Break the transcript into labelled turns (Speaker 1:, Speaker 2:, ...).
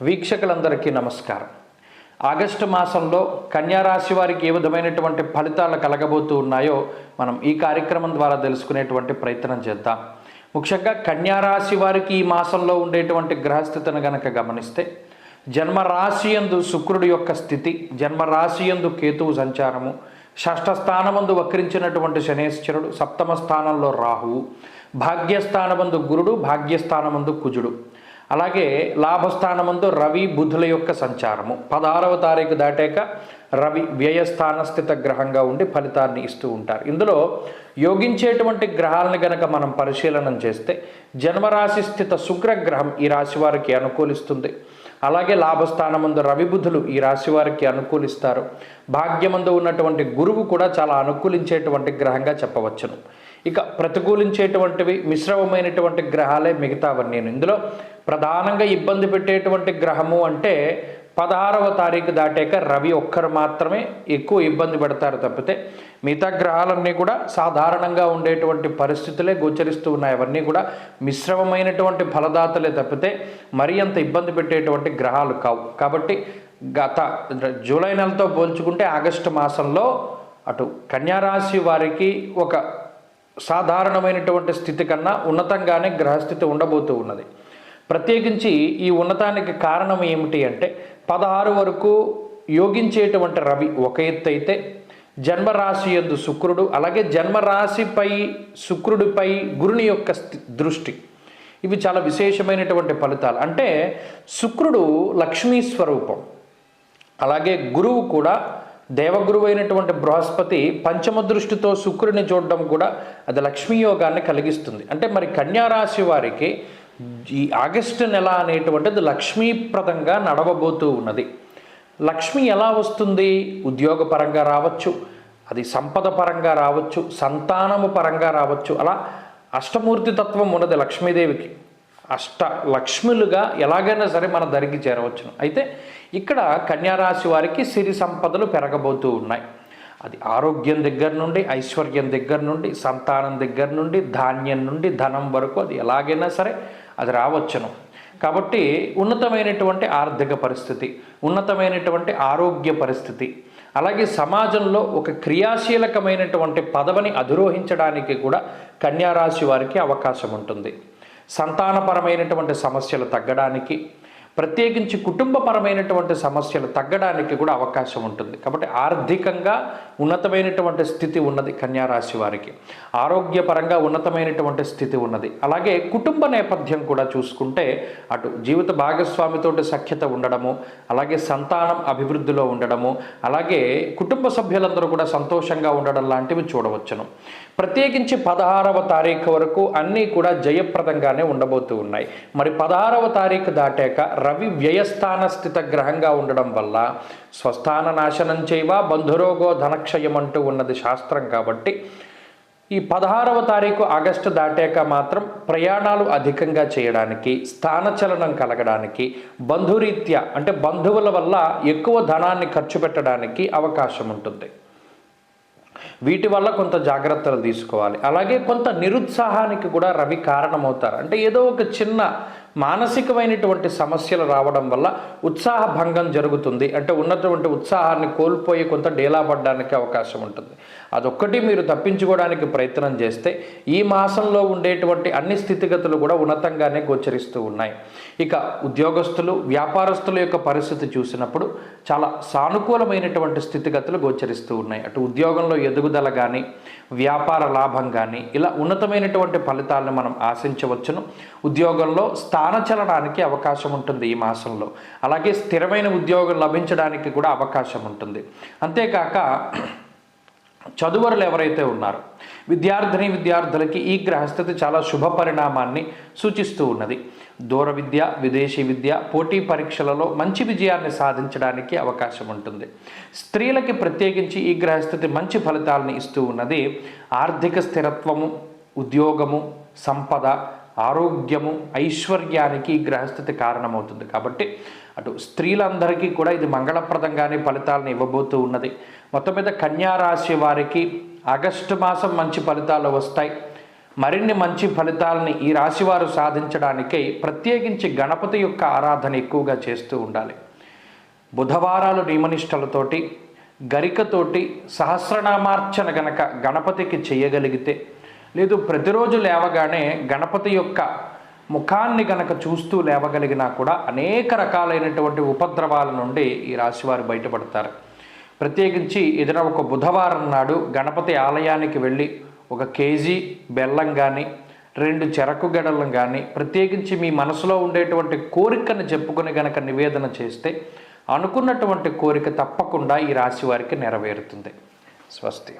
Speaker 1: వీక్షకులందరికీ నమస్కారం. ఆగస్టు మాసంలో కన్యారాశి వారికి ఏ విధమైనటువంటి ఫలితాలు కలగబోతూ ఉన్నాయో మనం ఈ కార్యక్రమం ద్వారా తెలుసుకునేటువంటి ప్రయత్నం చేద్దాం. ముఖ్యంగా కన్యారాశి వారికి ఈ మాసంలో ఉండేటువంటి గ్రహస్థితిని గనక గమనిస్తే జన్మరాశి యందు శుక్రుడి యొక్క స్థితి జన్మరాశి యందు కేతువు సంచారము షష్ఠ స్థానమందు వక్రించినటువంటి శనేశ్వరుడు సప్తమ స్థానంలో రాహువు భాగ్యస్థానమందు గురుడు భాగ్యస్థానమందు కుజుడు. అలాగే లాభస్థానమందు రవి బుధుల యొక్క సంచారము. పదహారవ తారీఖు దాటాక రవి వ్యయస్థాన స్థిత గ్రహంగా ఉండి ఫలితాన్ని ఇస్తూ ఉంటారు. ఇందులో యోగించేటువంటి గ్రహాలను గనక మనం పరిశీలనం చేస్తే జన్మరాశి స్థిత శుక్రగ్రహం ఈ రాశి వారికి అనుకూలిస్తుంది. అలాగే లాభస్థానమందు రవి బుధులు ఈ రాశి వారికి అనుకూలిస్తారు. భాగ్యమందు ఉన్నటువంటి గురువు కూడా చాలా అనుకూలించేటువంటి గ్రహంగా చెప్పవచ్చును. ఇక ప్రతికూలించేటువంటివి మిశ్రమమైనటువంటి గ్రహాలే మిగతావన్నీ ఇందులో ప్రధానంగా ఇబ్బంది పెట్టేటువంటి గ్రహము అంటే పదహారవ తారీఖు దాటాక రవి ఒక్కరు మాత్రమే ఎక్కువ ఇబ్బంది పెడతారు తప్పితే మిగతా గ్రహాలన్నీ కూడా సాధారణంగా ఉండేటువంటి పరిస్థితులే గోచరిస్తూ ఉన్నాయి. అవన్నీ కూడా మిశ్రమమైనటువంటి ఫలదాతలే తప్పితే మరీ అంత ఇబ్బంది పెట్టేటువంటి గ్రహాలు కావు. కాబట్టి గత జూలై నెలతో పోల్చుకుంటే ఆగస్టు మాసంలో అటు కన్యారాశి వారికి ఒక సాధారణమైనటువంటి స్థితి కన్నా ఉన్నతంగానే గ్రహస్థితి ఉండబోతూ ఉన్నది. ప్రత్యేకించి ఈ ఉన్నతానికి కారణం ఏమిటి అంటే పదహారు వరకు యోగించేటువంటి రవి ఒక ఎత్తు అయితే జన్మరాశి ఎందు శుక్రుడు అలాగే జన్మరాశిపై శుక్రుడిపై గురుని యొక్క దృష్టి. ఇవి చాలా విశేషమైనటువంటి ఫలితాలు. అంటే శుక్రుడు లక్ష్మీ స్వరూపం. అలాగే గురువు కూడా దేవగురువు అయినటువంటి బృహస్పతి పంచమ దృష్టితో శుక్రుని చూడడం కూడా అది లక్ష్మీ యోగాన్ని కలిగిస్తుంది. అంటే మరి కన్యారాశి వారికి ఈ ఆగస్టు నెల అనేటువంటిది లక్ష్మీప్రదంగా నడవబోతూ ఉన్నది. లక్ష్మి ఎలా వస్తుంది? ఉద్యోగపరంగా రావచ్చు అది సంపద పరంగా రావచ్చు సంతానము పరంగా రావచ్చు. అలా అష్టమూర్తి తత్వం ఉన్నది లక్ష్మీదేవికి. అష్ట లక్ష్ములుగా ఎలాగైనా సరే మన దరికి చేరవచ్చును. అయితే ఇక్కడ కన్యారాశి వారికి సిరి సంపదలు పెరగబోతూ ఉన్నాయి. అది ఆరోగ్యం దగ్గర నుండి ఐశ్వర్యం దగ్గర నుండి సంతానం దగ్గర నుండి ధాన్యం నుండి ధనం వరకు అది ఎలాగైనా సరే అది రావచ్చును. కాబట్టి ఉన్నతమైనటువంటి ఆర్థిక పరిస్థితి ఉన్నతమైనటువంటి ఆరోగ్య పరిస్థితి అలాగే సమాజంలో ఒక క్రియాశీలకమైనటువంటి పదవిని అధిరోహించడానికి కూడా కన్యారాశి వారికి అవకాశం ఉంటుంది. సంతానపరమైనటువంటి సమస్యలు తగ్గడానికి ప్రత్యేకించి కుటుంబపరమైనటువంటి సమస్యలు తగ్గడానికి కూడా అవకాశం ఉంటుంది. కాబట్టి ఆర్థికంగా ఉన్నతమైనటువంటి స్థితి ఉన్నది కన్యారాశి వారికి. ఆరోగ్యపరంగా ఉన్నతమైనటువంటి స్థితి ఉన్నది. అలాగే కుటుంబ నేపథ్యం కూడా చూసుకుంటే అటు జీవిత భాగస్వామితోటి సఖ్యత ఉండడము అలాగే సంతానం అభివృద్ధిలో ఉండడము అలాగే కుటుంబ సభ్యులందరూ కూడా సంతోషంగా ఉండడం లాంటివి చూడవచ్చును. ప్రత్యేకించి పదహారవ తారీఖు వరకు అన్నీ కూడా జయప్రదంగానే ఉండబోతూ ఉన్నాయి. మరి పదహారవ తారీఖు దాటాక రవి వ్యయస్థాన స్థిత గ్రహంగా ఉండడం వల్ల స్వస్థాన నాశనం చేయవా? బంధురోగో ధనక్షయం అంటూ ఉన్నది శాస్త్రం కాబట్టి ఈ పదహారవ తారీఖు ఆగస్టు దాటాక మాత్రం ప్రయాణాలు అధికంగా చేయడానికి స్థానచలనం కలగడానికి బంధురీత్యా అంటే బంధువుల వల్ల ఎక్కువ ధనాన్ని ఖర్చు పెట్టడానికి అవకాశం ఉంటుంది. వీటి వల్ల కొంత జాగ్రత్తలు తీసుకోవాలి. అలాగే కొంత నిరుత్సాహానికి కూడా రవి కారణమవుతారు. అంటే ఏదో ఒక చిన్న మానసికమైనటువంటి సమస్యలు రావడం వల్ల ఉత్సాహ భంగం జరుగుతుంది. అంటే ఉన్నటువంటి ఉత్సాహాన్ని కోల్పోయి కొంత డేలా పడడానికి అవకాశం ఉంటుంది. అదొక్కటి మీరు తప్పించుకోవడానికి ప్రయత్నం చేస్తే ఈ మాసంలో ఉండేటువంటి అన్ని స్థితిగతులు కూడా ఉన్నతంగానే గోచరిస్తూ ఉన్నాయి. ఇక ఉద్యోగస్తులు వ్యాపారస్తుల యొక్క పరిస్థితి చూసినప్పుడు చాలా సానుకూలమైనటువంటి స్థితిగతులు గోచరిస్తూ ఉన్నాయి. అటు ఉద్యోగంలో ఎదుగుదల కానీ వ్యాపార లాభం కానీ ఇలా ఉన్నతమైనటువంటి ఫలితాలను మనం ఆశించవచ్చును. ఉద్యోగంలో స్థా స్థానచలనానికి అవకాశం ఉంటుంది ఈ మాసంలో. అలాగే స్థిరమైన ఉద్యోగం లభించడానికి కూడా అవకాశం ఉంటుంది. అంతేకాక చదువరులు ఎవరైతే ఉన్నారో విద్యార్థిని విద్యార్థులకి ఈ గ్రహస్థితి చాలా శుభ పరిణామాన్ని సూచిస్తూ ఉన్నది. దూర విద్య విదేశీ విద్య పోటీ పరీక్షలలో మంచి విజయాన్ని సాధించడానికి అవకాశం ఉంటుంది. స్త్రీలకి ప్రత్యేకించి ఈ గ్రహస్థితి మంచి ఫలితాలను ఇస్తూ ఉన్నది. ఆర్థిక స్థిరత్వము ఉద్యోగము సంపద ఆరోగ్యము ఐశ్వర్యానికి గ్రహస్థితి కారణమవుతుంది. కాబట్టి అటు స్త్రీలందరికీ కూడా ఇది మంగళప్రదంగానే ఫలితాలను ఇవ్వబోతూ ఉన్నది. మొత్తం మీద కన్యా రాశి వారికి ఆగస్టు మాసం మంచి ఫలితాలు వస్తాయి. మరిన్ని మంచి ఫలితాలని ఈ రాశివారు సాధించడానికై ప్రత్యేకించి గణపతి యొక్క ఆరాధన ఎక్కువగా చేస్తూ ఉండాలి. బుధవారాలు నియమనిష్టలతోటి గరికతోటి సహస్రనామార్చన గనక గణపతికి చేయగలిగితే లేదు ప్రతిరోజు లేవగానే గణపతి యొక్క ముఖాన్ని గనక చూస్తూ లేవగలిగినా కూడా అనేక రకాలైనటువంటి ఉపద్రవాల నుండి ఈ రాశివారు బయటపడతారు. ప్రత్యేకించి ఏదైనా ఒక బుధవారం నాడు గణపతి ఆలయానికి వెళ్ళి ఒక కేజీ బెల్లం కానీ రెండు చెరకు గడలను కానీ ప్రత్యేకించి మీ మనసులో ఉండేటువంటి కోరికను చెప్పుకొని గనక నివేదన చేస్తే అనుకున్నటువంటి కోరిక తప్పకుండా ఈ రాశి వారికి నెరవేరుతుంది. స్వస్తి.